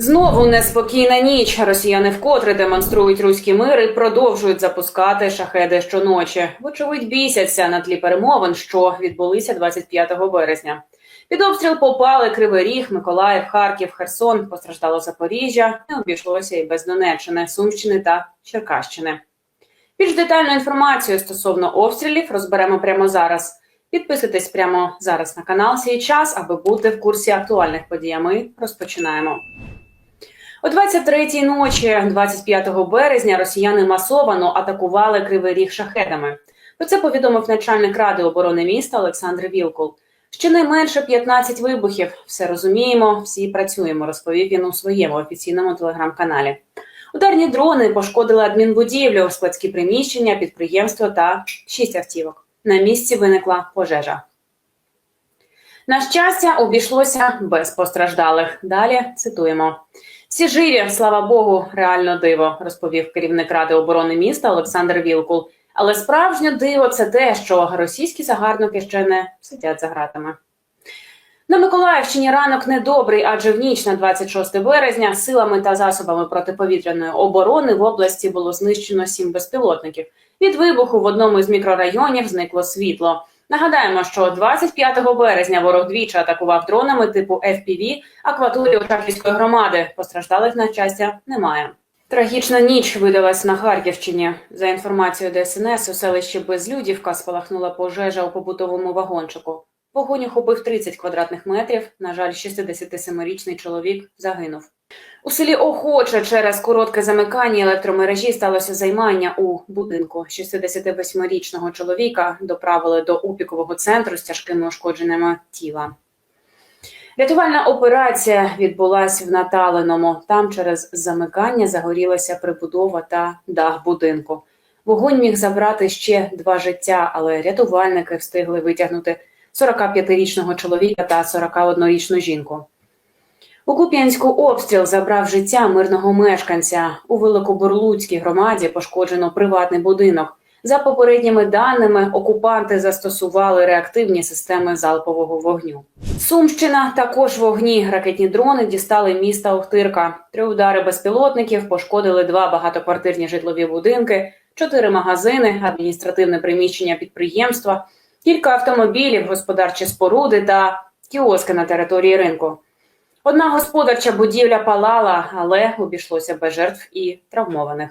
Знову неспокійна ніч. Росіяни вкотре демонструють руський мир і продовжують запускати шахеди щоночі. Вочевидь, бісяться на тлі перемовин, що відбулися 25 березня. Під обстріл попали Кривий Ріг, Миколаїв, Харків, Херсон. Постраждало Запоріжжя. Не обійшлося і без Донеччини, Сумщини та Черкащини. Більш детальну інформацію стосовно обстрілів розберемо прямо зараз. Підписуйтесь прямо зараз на канал «Сій час, аби бути в курсі актуальних подій. Ми розпочинаємо. О 23-й ночі, 25 березня, росіяни масовано атакували Кривий Ріг шахедами. Про це повідомив начальник ради оборони міста Олександр Вілкул. Щонайменше 15 вибухів. Все розуміємо, всі працюємо, розповів він у своєму офіційному телеграм-каналі. Ударні дрони пошкодили адмінбудівлю, складські приміщення, підприємство та шість автівок. На місці виникла пожежа. На щастя, обійшлося без постраждалих. Далі цитуємо. Всі живі, слава Богу, реально диво, розповів керівник ради оборони міста Олександр Вілкул. Але справжнє диво це те, що російські загарбники ще не сидять за гратами. На Миколаївщині ранок недобрий, адже в ніч на 26 березня силами та засобами протиповітряної оборони в області було знищено сім безпілотників. Від вибуху в одному із мікрорайонів зникло світло. Нагадаємо, що 25 березня ворог двічі атакував дронами типу FPV акваторію Шахівської громади. Постраждалих на щастя немає. Трагічна ніч видалась на Харківщині. За інформацією ДСНС, у селищі Безлюдівка спалахнула пожежа у побутовому вагончику. Вогонь охопив 30 квадратних метрів. На жаль, 67-річний чоловік загинув. У селі Охоче через коротке замикання електромережі сталося займання у будинку. 68-річного чоловіка доправили до опікового центру з тяжкими ушкодженнями тіла. Рятувальна операція відбулася в Наталиному. Там через замикання загорілася прибудова та дах будинку. Вогонь міг забрати ще два життя, але рятувальники встигли витягнути 45-річного чоловіка та 41-річну жінку. У Куп'янську обстріл забрав життя мирного мешканця. У Великобурлуцькій громаді пошкоджено приватний будинок. За попередніми даними, окупанти застосували реактивні системи залпового вогню. Сумщина також вогні. Ракетні дрони дістали міста Охтирка. Три удари безпілотників пошкодили два багатоквартирні житлові будинки, чотири магазини, адміністративне приміщення підприємства, кілька автомобілів, господарчі споруди та кіоски на території ринку. Одна господарча будівля палала, але обійшлося без жертв і травмованих.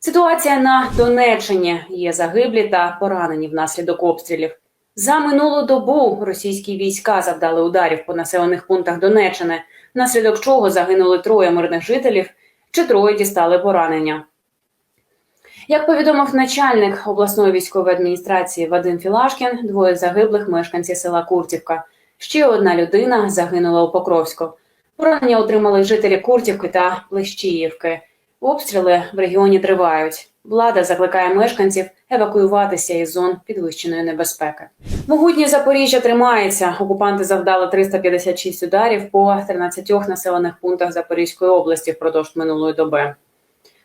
Ситуація на Донеччині є загиблі та поранені внаслідок обстрілів. За минулу добу російські війська завдали ударів по населених пунктах Донеччини, внаслідок чого загинули троє мирних жителів, чи троє дістали поранення. Як повідомив начальник обласної військової адміністрації Вадим Філашкін, двоє загиблих мешканці села Куртівка. Ще одна людина загинула у Покровську. Поранення отримали жителі Куртівки та Плещіївки. Обстріли в регіоні тривають. Влада закликає мешканців евакуюватися із зон підвищеної небезпеки. Могутнє Запоріжжя тримається. Окупанти завдали 356 ударів по 13 населених пунктах Запорізької області впродовж минулої доби.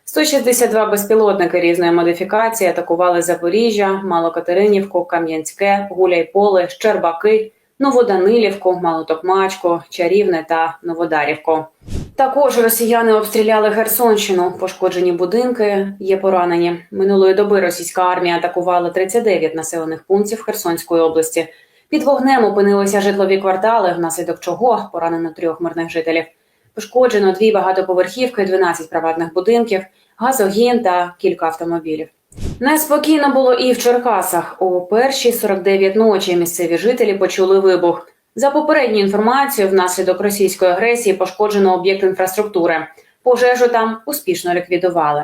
162 безпілотники різної модифікації атакували Запоріжжя, Малокатеринівку, Кам'янське, Гуляйполе, Щербаки, Новоданилівку, Малотокмачку, Чарівне та Новодарівку. Також росіяни обстріляли Херсонщину. Пошкоджені будинки є поранені. Минулої доби російська армія атакувала 39 населених пунктів Херсонської області. Під вогнем опинилися житлові квартали, внаслідок чого поранено трьох мирних жителів. Пошкоджено дві багатоповерхівки, 12 приватних будинків, газогін та кілька автомобілів. Неспокійно було і в Черкасах. У перші 49 ночі місцеві жителі почули вибух. За попередньою інформацією, внаслідок російської агресії пошкоджено об'єкт інфраструктури. Пожежу там успішно ліквідували.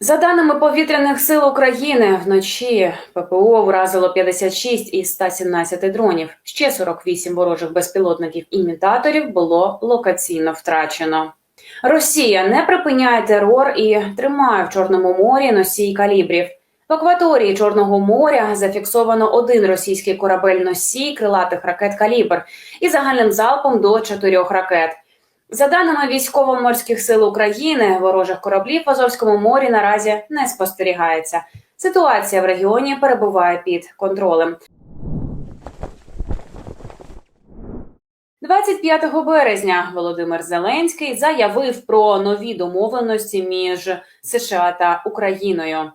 За даними повітряних сил України, вночі ППО вразило 56 із 117 дронів. Ще 48 ворожих безпілотників імітаторів було локаційно втрачено. Росія не припиняє терор і тримає в Чорному морі носій калібрів. В акваторії Чорного моря зафіксовано один російський корабель носій крилатих ракет калібр із загальним залпом до чотирьох ракет. За даними військово-морських сил України, ворожих кораблів в Азовському морі наразі не спостерігається. Ситуація в регіоні перебуває під контролем. 25 березня Володимир Зеленський заявив про нові домовленості між США та Україною.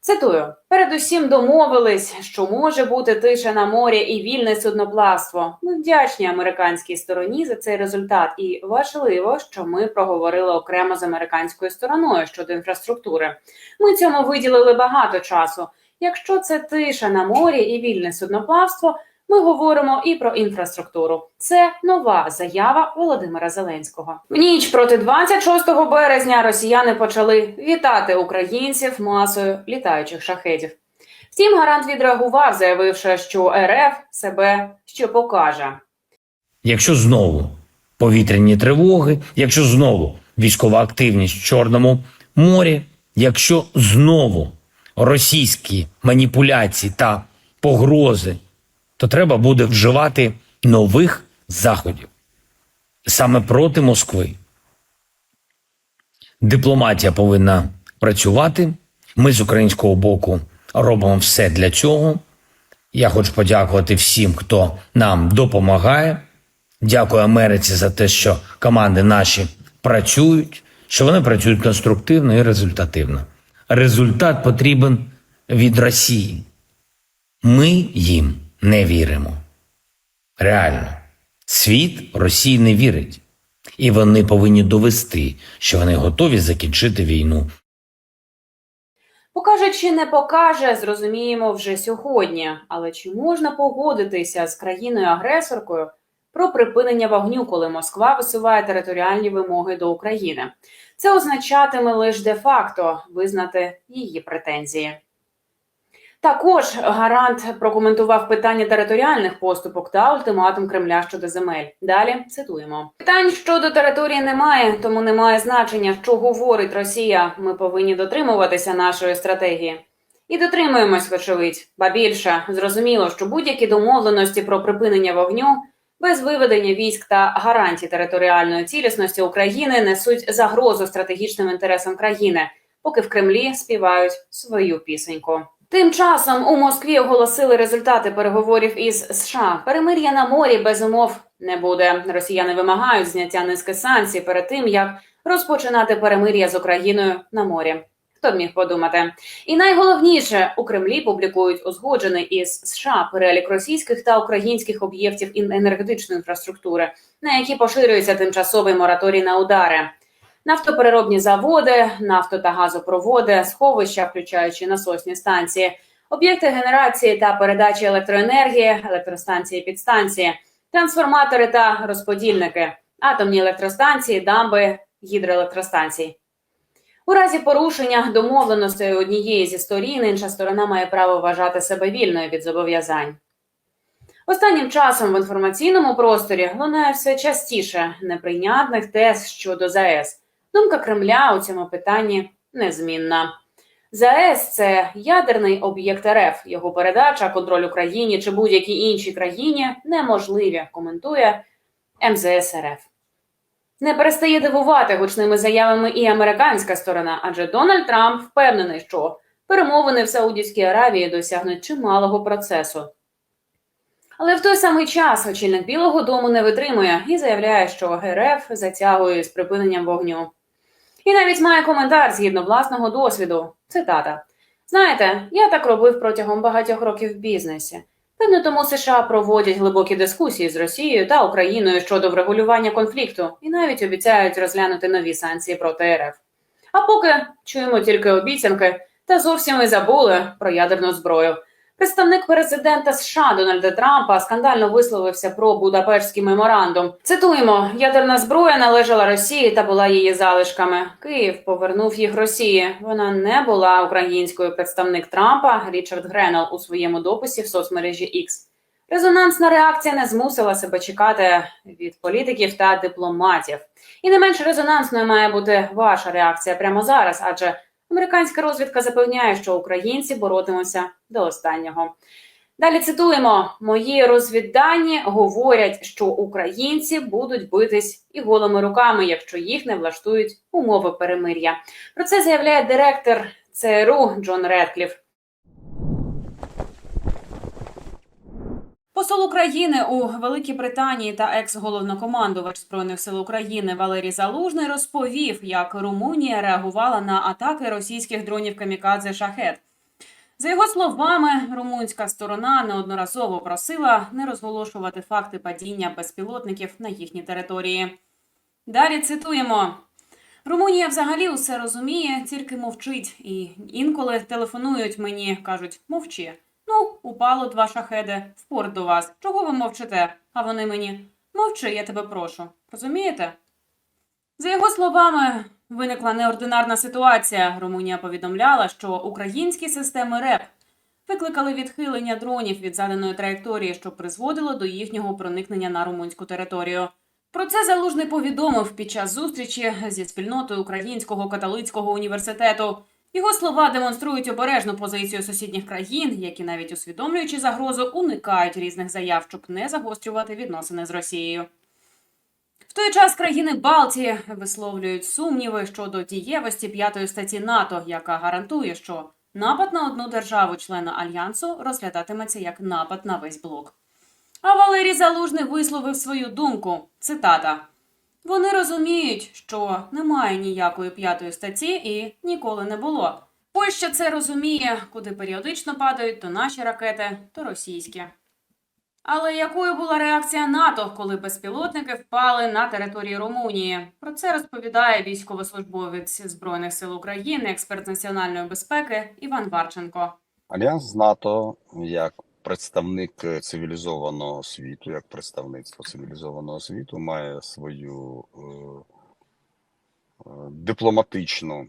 Цитую: передусім домовились, що може бути тиша на морі і вільне судноплавство. Ми вдячні американській стороні за цей результат, і важливо, що ми проговорили окремо з американською стороною щодо інфраструктури. Ми цьому виділили багато часу. Якщо це тиша на морі і вільне судноплавство, ми говоримо і про інфраструктуру. Це нова заява Володимира Зеленського. В ніч проти 26 березня росіяни почали вітати українців масою літаючих шахедів. Втім, гарант відреагував, заявивши, що РФ себе ще покаже. Якщо знову повітряні тривоги, якщо знову військова активність в Чорному морі, якщо знову російські маніпуляції та погрози, то треба буде вживати нових заходів саме проти Москви. Дипломатія повинна працювати. Ми з українського боку робимо все для цього. Я хочу подякувати всім, хто нам допомагає. Дякую Америці за те, що команди наші працюють, що вони працюють конструктивно і результативно. Результат потрібен від Росії. Ми їм не віримо. Реально, світ Росії не вірить. І вони повинні довести, що вони готові закінчити війну. Покаже чи не покаже, зрозуміємо вже сьогодні. Але чи можна погодитися з країною-агресоркою про припинення вогню, коли Москва висуває територіальні вимоги до України? Це означатиме лише де-факто визнати її претензії. Також гарант прокоментував питання територіальних поступок та ультиматум Кремля щодо земель. Далі цитуємо: питань щодо території немає, тому немає значення, що говорить Росія. Ми повинні дотримуватися нашої стратегії. І дотримуємось, вочевидь. Ба більше зрозуміло, що будь-які домовленості про припинення вогню без виведення військ та гарантій територіальної цілісності України несуть загрозу стратегічним інтересам країни, поки в Кремлі співають свою пісеньку. Тим часом у Москві оголосили результати переговорів із США. Перемир'я на морі без умов не буде. Росіяни вимагають зняття низки санкцій перед тим, як розпочинати перемир'я з Україною на морі. Хто б міг подумати? І найголовніше у Кремлі публікують узгоджений із США перелік російських та українських об'єктів енергетичної інфраструктури, на які поширюється тимчасовий мораторій на удари. Нафтопереробні заводи, нафто та газопроводи, сховища, включаючи насосні станції, об'єкти генерації та передачі електроенергії, електростанції підстанції, трансформатори та розподільники, атомні електростанції, дамби, гідроелектростанції. У разі порушення домовленостей однієї зі сторін інша сторона має право вважати себе вільною від зобов'язань. Останнім часом в інформаційному просторі лунає все частіше неприйнятних тез щодо ЗАЕС. Думка Кремля у цьому питанні незмінна. ЗАЕС це ядерний об'єкт РФ. Його передача, контроль Україні чи будь-якій іншій країні неможливі, коментує МЗС РФ. Не перестає дивувати гучними заявами і американська сторона, адже Дональд Трамп впевнений, що перемовини в Саудівській Аравії досягнуть чималого процесу. Але в той самий час очільник Білого Дому не витримує і заявляє, що РФ затягує з припиненням вогню. І навіть має коментар згідно власного досвіду. Цитата: Знаєте, я так робив протягом багатьох років в бізнесі. Певно, тому США проводять глибокі дискусії з Росією та Україною щодо врегулювання конфлікту і навіть обіцяють розглянути нові санкції проти РФ. А поки чуємо тільки обіцянки та зовсім і забули про ядерну зброю. Представник президента США Дональда Трампа скандально висловився про Будапештський меморандум. Цитуємо: ядерна зброя належала Росії та була її залишками. Київ повернув їх Росії. Вона не була українською. Представник Трампа Річард Гренел у своєму дописі в соцмережі X. Резонансна реакція не змусила себе чекати від політиків та дипломатів. І не менш резонансною має бути ваша реакція прямо зараз, адже Американська розвідка запевняє, що українці боротимуться до останнього. Далі цитуємо: мої розвіддані говорять, що українці будуть битись і голими руками, якщо їх не влаштують умови перемир'я. Про це заявляє директор ЦРУ Джон Редкліф. Посол України у Великій Британії та екс-головнокомандувач збройних сил України Валерій Залужний розповів, як Румунія реагувала на атаки російських дронів камікадзе Шахет. За його словами, румунська сторона неодноразово просила не розголошувати факти падіння безпілотників на їхній території. Далі цитуємо. Румунія взагалі усе розуміє, тільки мовчить. І інколи телефонують мені, кажуть: мовчи. Ну, упало два шахеди в порт до вас. Чого ви мовчите? А вони мені мовчи, я тебе прошу. Розумієте? За його словами, виникла неординарна ситуація. Румунія повідомляла, що українські системи РЕП викликали відхилення дронів від заданої траєкторії, що призводило до їхнього проникнення на румунську територію. Про це залужний повідомив під час зустрічі зі спільнотою Українського католицького університету. Його слова демонструють обережну позицію сусідніх країн, які навіть усвідомлюючи загрозу, уникають різних заяв, щоб не загострювати відносини з Росією. В той час країни Балтії висловлюють сумніви щодо дієвості п'ятої статті НАТО, яка гарантує, що напад на одну державу-члена альянсу розглядатиметься як напад на весь блок. А Валерій Залужний висловив свою думку. Цитата: Вони розуміють, що немає ніякої п'ятої статті і ніколи не було. Польща це розуміє, куди періодично падають то наші ракети, то російські. Але якою була реакція НАТО, коли безпілотники впали на території Румунії? Про це розповідає військовослужбовець Збройних сил України, експерт національної безпеки Іван Варченко. Альянс з НАТО як представник цивілізованого світу, як представництво цивілізованого світу, має свою е, е, дипломатичну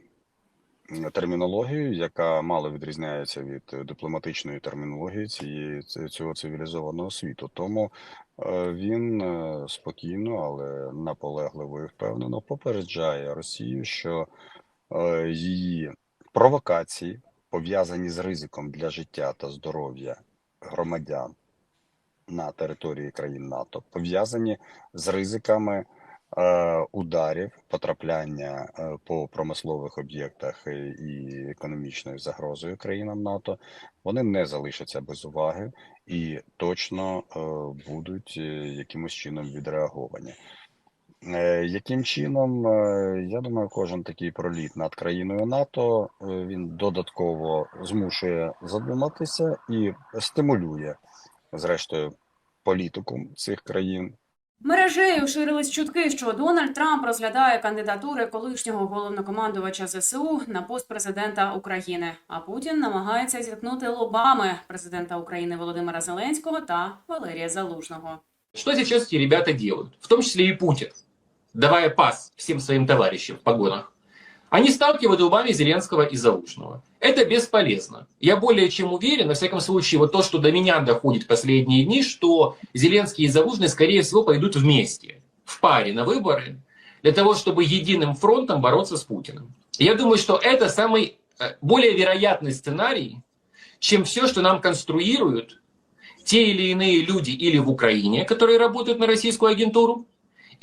термінологію, яка мало відрізняється від дипломатичної термінології цієї цього цивілізованого світу. Тому е, він е, спокійно, але наполегливо і впевнено попереджає Росію, що е, її провокації пов'язані з ризиком для життя та здоров'я громадян на території країн НАТО, пов'язані з ризиками е, ударів, потрапляння е, по промислових об'єктах і, і економічною загрозою країнам НАТО, вони не залишаться без уваги і точно е, будуть е, якимось чином відреаговані. Е, Яким чином, Е, я думаю, кожен такий проліт над країною НАТО е, він додатково змушує задуматися і стимулює, зрештою, політику цих країн Мережею ширились чутки, що Дональд Трамп розглядає кандидатури колишнього головнокомандувача ЗСУ на пост президента України. А Путін намагається зіткнути лобами президента України Володимира Зеленського та Валерія Залужного. Что сейчас эти ребята делают? В том числе и Путин, давая пас всем своим товарищам в погонах. Они сталкивают лбами Зеленского и Залужного. Это бесполезно. Я более чем уверен, на всяком случае, вот то, что до меня доходит последние дни, что Зеленский и Залужный, скорее всего, пойдут вместе, в паре на выборы, для того, чтобы единым фронтом бороться с Путиным. Я думаю, что это самый э, более вероятный сценарий, чем все, что нам конструируют те или иные люди или в Украине, которые работают на российскую агентуру,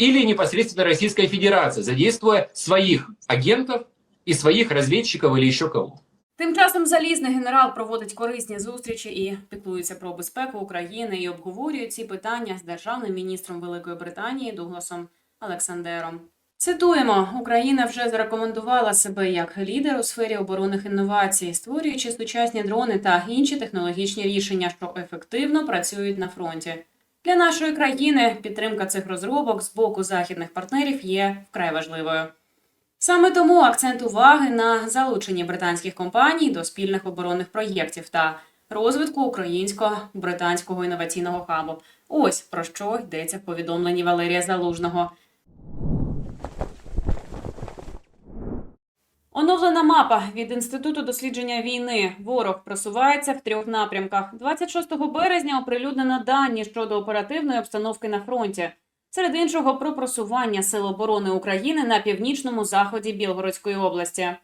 или непосредственно Российская Федерация, задействуя своих агентов и своих разведчиков или еще кого. Тим часом залізний генерал проводить корисні зустрічі і піклується про безпеку України і обговорює ці питання з державним міністром Великої Британії Дугласом Олександером. Цитуємо: Україна вже зарекомендувала себе як лідер у сфері оборонних інновацій, створюючи сучасні дрони та інші технологічні рішення, що ефективно працюють на фронті. Для нашої країни підтримка цих розробок з боку західних партнерів є вкрай важливою. Саме тому акцент уваги на залученні британських компаній до спільних оборонних проєктів та розвитку українсько-британського інноваційного хабу. Ось про що йдеться в повідомленні Валерія Залужного. Оновлена мапа від інституту дослідження війни. Ворог просувається в трьох напрямках. 26 березня оприлюднено дані щодо оперативної обстановки на фронті. Серед іншого про просування Сил оборони України на північному заході Білгородської області.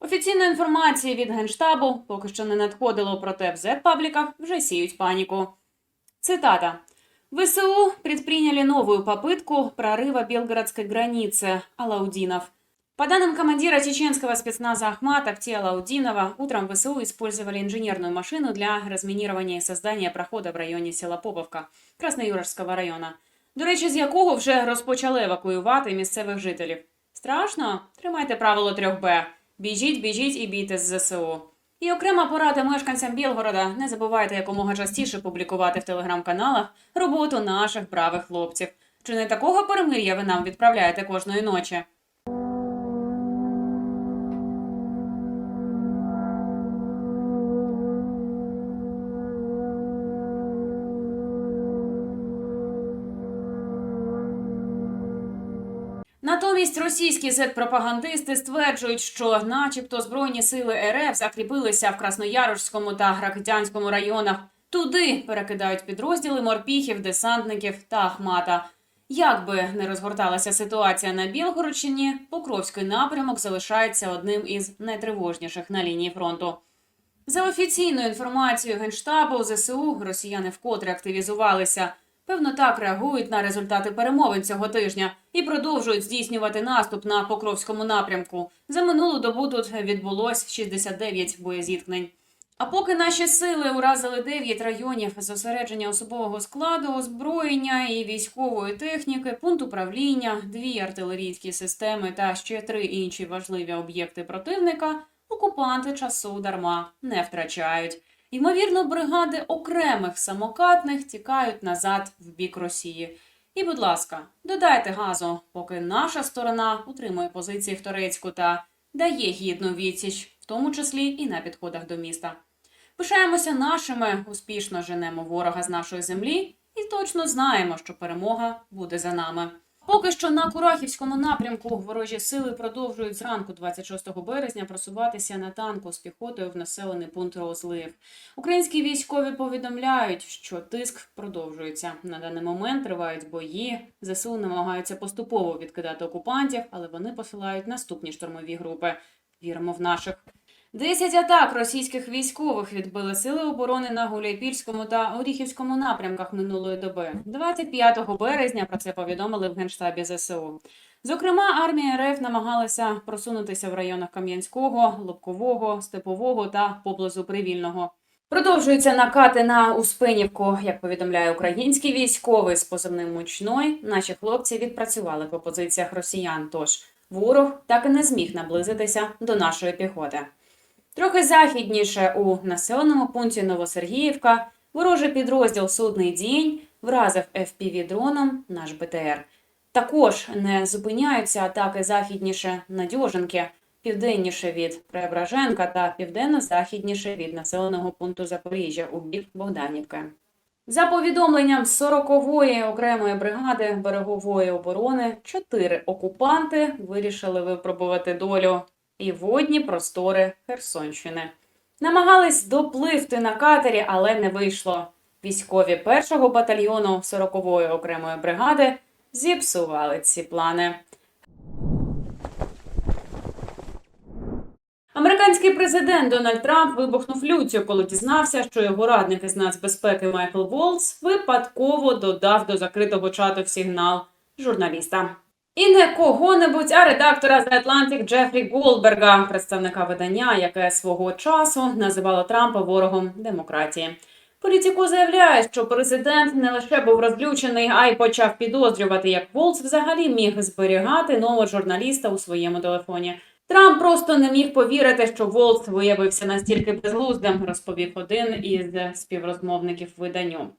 Офіційної інформації від Генштабу поки що не надходило, проте в Z-пабліках вже сіють паніку. Цитата. ВСУ предприняли новую попытку прорыва белгородской границы, Алаудинов. По данным командира чеченского спецназа Ахмата Ахтиала Аудинова, утром ВСУ использовали инженерную машину для разминирования и создания прохода в районе села Поповка Красноюрського района, до речі, з якого вже розпочали евакуювати місцевих жителів. Страшно? Тримайте правило 3Б. Біжіть, біжіть і бійтесь з ЗСУ. І окрема порада мешканцям Білгорода. Не забувайте якомога частіше публікувати в телеграм-каналах роботу наших бравих хлопців. Чи не такого перемир'я ви нам відправляєте кожної ночі? Натомість російські зет-пропагандисти стверджують, що, начебто, збройні сили РФ закріпилися в Красноярському та Гракитянському районах. Туди перекидають підрозділи морпіхів, десантників та Ахмата. Як би не розгорталася ситуація на Білгородщині, Покровський напрямок залишається одним із найтривожніших на лінії фронту. За офіційною інформацією Генштабу ЗСУ росіяни вкотре активізувалися. Певно, так реагують на результати перемовин цього тижня і продовжують здійснювати наступ на Покровському напрямку. За минулу добу тут відбулось 69 боєзіткнень. А поки наші сили уразили 9 районів зосередження особового складу, озброєння і військової техніки, пункт управління, дві артилерійські системи та ще три інші важливі об'єкти противника, окупанти часу дарма не втрачають. Ймовірно, бригади окремих самокатних тікають назад в бік Росії. І, будь ласка, додайте газу, поки наша сторона утримує позиції в Торецьку та дає гідну відсіч, в тому числі і на підходах до міста. Пишаємося нашими, успішно женемо ворога з нашої землі і точно знаємо, що перемога буде за нами. Поки що на Курахівському напрямку ворожі сили продовжують зранку 26 березня просуватися на танку з піхотою в населений пункт Розлив. Українські військові повідомляють, що тиск продовжується. На даний момент тривають бої. ЗСУ намагаються поступово відкидати окупантів, але вони посилають наступні штурмові групи. Віримо в наших. Десять атак російських військових відбили сили оборони на Гуляйпільському та Оріхівському напрямках минулої доби. 25 березня про це повідомили в генштабі ЗСУ. Зокрема, армія РФ намагалася просунутися в районах Кам'янського, Лобкового, Степового та поблизу Привільного. Продовжуються накати на Успенівку. Як повідомляє український військовий з позивним мучной, наші хлопці відпрацювали по позиціях росіян. Тож ворог так і не зміг наблизитися до нашої піхоти. Трохи західніше у населеному пункті Новосергіївка ворожий підрозділ Судний дінь вразив fpv дроном наш БТР. Також не зупиняються атаки західніше Надьоженки, південніше від Преображенка та південно-західніше від населеного пункту Запоріжжя у бік Богданівки. За повідомленням 40-ї окремої бригади берегової оборони, чотири окупанти вирішили випробувати долю і водні простори Херсонщини. Намагались допливти на катері, але не вийшло. Військові першого батальйону 40-ї окремої бригади зіпсували ці плани. Американський президент Дональд Трамп вибухнув люттю, коли дізнався, що його радник із нацбезпеки Майкл Волц випадково додав до закритого чату сигнал журналіста. І не кого-небудь, а редактора The Atlantic Джефрі Голдберга, представника видання, яке свого часу називало Трампа ворогом демократії. Політико заявляє, що президент не лише був розлючений, а й почав підозрювати, як Волц взагалі міг зберігати номер журналіста у своєму телефоні. Трамп просто не міг повірити, що Волц виявився настільки безглуздим, розповів один із співрозмовників виданню.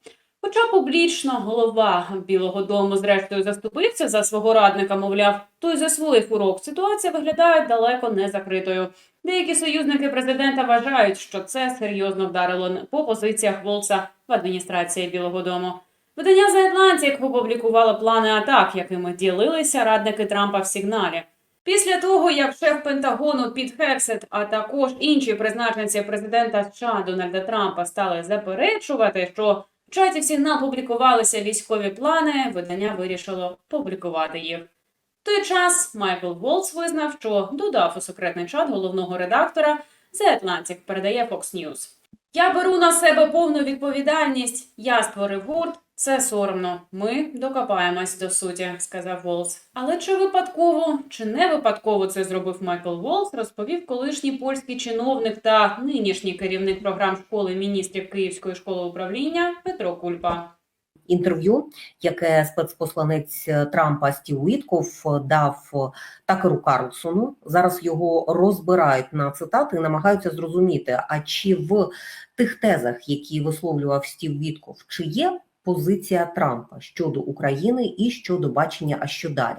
Хоча публічно голова Білого Дому зрештою заступився за свого радника, мовляв, той засвоїв урок. Ситуація виглядає далеко не закритою. Деякі союзники президента вважають, що це серйозно вдарило по позиціях Волца в адміністрації Білого Дому. Видання The Atlantic опублікувало плани атак, якими ділилися радники Трампа в сигналі. Після того, як шеф Пентагону Піт Хексет, а також інші призначенці президента США Дональда Трампа стали заперечувати, що в чаті в сигнал публікувалися військові плани, видання вирішило публікувати їх. В той час Майкл Волц визнав, що додав у секретний чат головного редактора The Atlantic, передає Fox News. Я беру на себе повну відповідальність. Я створив гурт Це соромно. Ми докопаємось до суті, сказав Волс. Але чи випадково, чи не випадково це зробив Майкл Волс, розповів колишній польський чиновник та нинішній керівник програм школи міністрів Київської школи управління Петро Кульпа. інтерв'ю, яке спецпосланець Трампа Стів Уітков дав Такеру Карлсону. Зараз його розбирають на цитати і намагаються зрозуміти, а чи в тих тезах, які висловлював Стів Вітков, чи є позиція Трампа щодо України і щодо бачення, а що далі.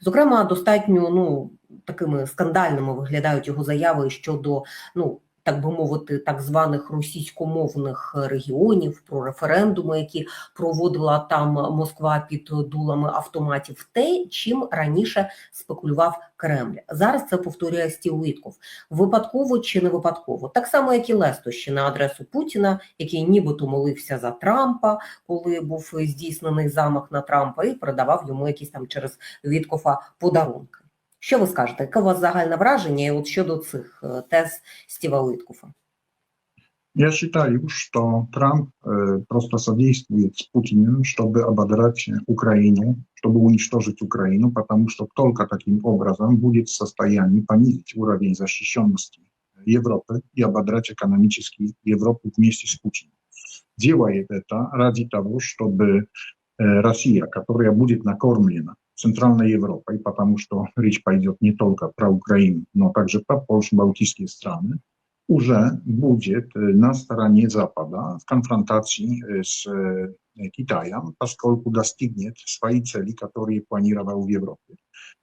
Зокрема, достатньо ну такими скандальними виглядають його заяви щодо ну. Так би мовити, так званих російськомовних регіонів про референдуми, які проводила там Москва під дулами автоматів, те, чим раніше спекулював Кремль. Зараз це повторює Стів Уітков. Випадково чи не випадково, так само, як і лестощі на адресу Путіна, який нібито молився за Трампа, коли був здійснений замах на Трампа, і передавав йому якісь там через Віткофа подарунки. Що ви скажете? Яке у вас загальне враження і от щодо цих е, тез Стіва Уиткофа? Я считаю, что Трамп э, просто содействует с Путиным, чтобы ободрать Украину, чтобы уничтожить Украину, потому что только таким образом будет в состоянии понизить уровень защищенности Европы и ободрать экономически Европу вместе с Путиным. Делает это ради того, чтобы э, Россия, которая будет накормлена Центральной Европой, потому что речь пойдет не только про Украину, но также про Польшу, Балтийские страны, уже будет э, на стороне Запада в конфронтации э, с э, Китаем, поскольку достигнет свои цели, которые планировал в Европе.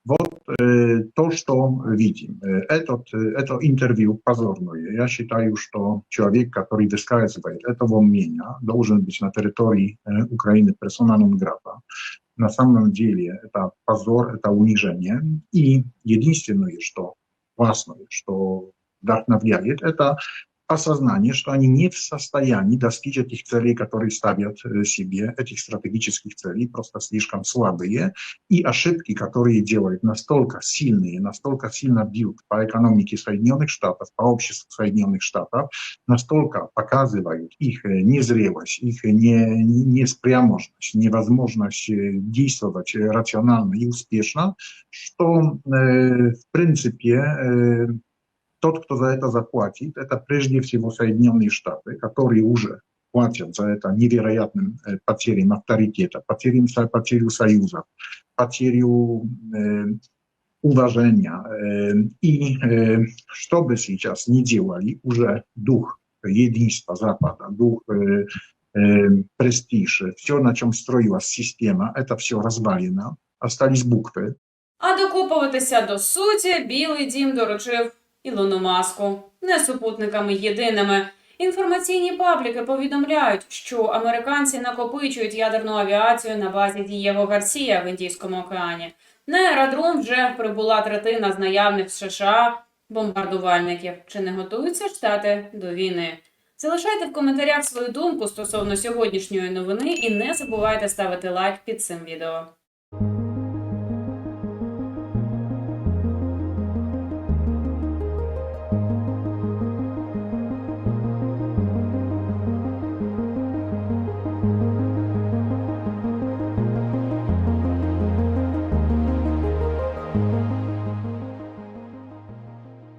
Вот э, то, что видим. Э, Этот, э, это интервью позорное. Я считаю, что человек, который высказывает этого мнения, должен быть на территории э, Украины персона нон грата. На самом деле это позор, это унижение. И единственное, что важное, что вдохновляет, это осознание, что они не в состоянии достичь этих целей, которые ставят э, себе, этих стратегических целей, просто слишком слабые, и ошибки, которые делают настолько сильные, настолько сильно бьют по экономике Соединенных Штатов, по обществу Соединенных Штатов, настолько показывают их э, незрелость, их не, неспряможность, невозможность э, действовать э, рационально и успешно, что, э, в принципе, э, тот, кто за это заплатит, это прежде всего Соединенные Штаты, которые уже платят за это невероятным э, потерям авторитета, потерям, со- потерю союзов, потерю э, уважения. Э, и э, что бы сейчас ни делали, уже дух единства Запада, дух э, э, престиж, все, на чем строилась система, это все развалено, остались буквы, А докопуватися до суті Білий дім доручив Ілону Маску. Не супутниками єдиними. Інформаційні пабліки повідомляють, що американці накопичують ядерну авіацію на базі Дієго Гарсія в Індійському океані. На аеродром вже прибула третина з наявних в США бомбардувальників. Чи не готуються штати до війни? Залишайте в коментарях свою думку стосовно сьогоднішньої новини і не забувайте ставити лайк під цим відео.